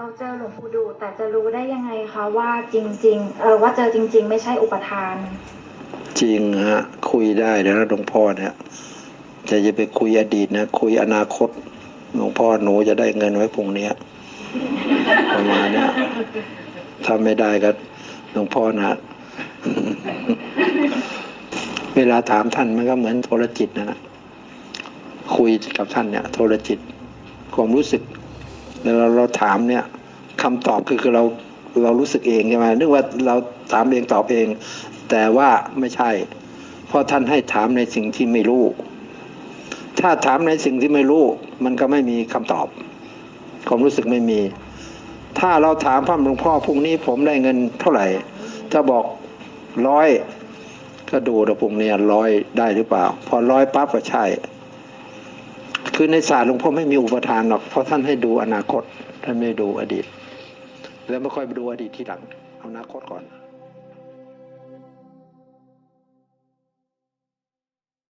เราเจอหลวงปู่ดูแต่จะรู้ได้ยังไงคะว่าจริง ๆ เออว่าเจอจริง ๆ ไม่ใช่อุปทาน จริงฮะคุยได้แล้วนะหลวงพ่อเนี่ยจะจะไปคุยอดีตนะคุยอนาคตหลวงพ่อหนูจะได้เงินไว้พรุ่งเนี้ยประมาณเนี้ยถ้าไม่ได้ก็หลวงพ่อนะเวลาถามท่านมันก็เหมือนโทรจิตนะนะคุยกับท่านเนี่ย โทรจิตความรู้สึก เราเราถามเนี่ยคำตอบคือคือเราเรารู้สึกเองใช่ไหมนึกว่าเราถามเองตอบเอง แต่ว่าไม่ใช่ เพราะท่านให้ถามในสิ่งที่ไม่รู้ ถ้าถามในสิ่งที่ไม่รู้ มันก็ไม่มีคำตอบความรู้สึกไม่มี ถ้าเราถามพระหลวงพ่อพรุ่งนี้ผมได้เงินเท่าไหร่ ถ้าบอกร้อยก็ดูนะพรุ่งนี้ร้อยได้หรือเปล่า พอร้อยปั๊บก็ใช่ คือในศาสตร์หลวงพ่อไม่มีอุปทานหรอก เพราะท่านให้ดูอนาคต ท่านไม่ดูอดีต แล้วไม่ค่อยดูอดีตทีหลัง เอาอนาคตก่อน